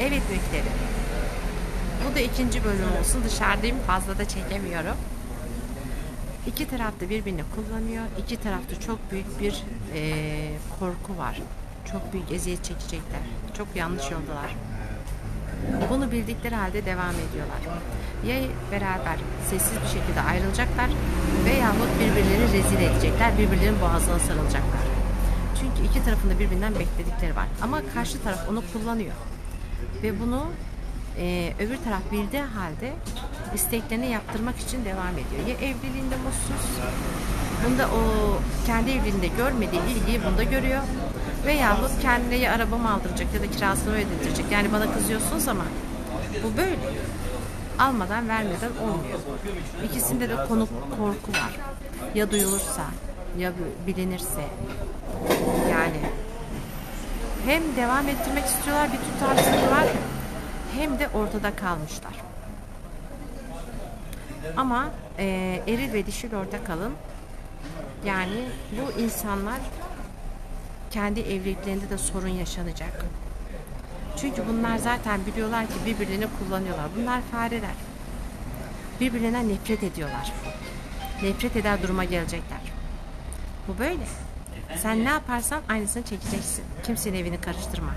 Evet müşteri. Bu da ikinci bölüm olsun. Dışarıdayım fazla da çekemiyorum. İki tarafta birbirini kullanıyor. İki tarafta çok büyük bir eee, korku var. Çok büyük eziyet çekecekler. Çok yanlış yoldalar. Bunu bildikleri halde devam ediyorlar. Ya beraber sessiz bir şekilde ayrılacaklar veyahut birbirlerini rezil edecekler, birbirlerinin boğazına sarılacaklar. Çünkü iki tarafında birbirinden bekledikleri var. Ama karşı taraf onu kullanıyor. Ve bunu e, öbür taraf bildiği halde isteklerini yaptırmak için devam ediyor. Ya evliliğinde mutsuz, bunda o kendi evliliğinde görmediği ilgiyi bunda görüyor. Veyahut kendine ya araba mı aldıracak ya da kirasını ödetecek. Yani bana kızıyorsunuz ama bu böyle. Almadan vermeden olmuyor. İkisinde de konu korku var. Ya duyulursa ya bilinirse yani hem devam ettirmek istiyorlar bir tutarsızlık var hem de ortada kalmışlar. Ama e, eril ve dişil orada kalın. Yani bu insanlar kendi evliliklerinde de sorun yaşanacak. Çünkü bunlar zaten biliyorlar ki birbirlerini kullanıyorlar. Bunlar fareler. Birbirlerinden nefret ediyorlar. Nefret eder duruma gelecekler. Bu böyle. Sen ne yaparsan aynısını çekeceksin. Kimsenin evini karıştırma.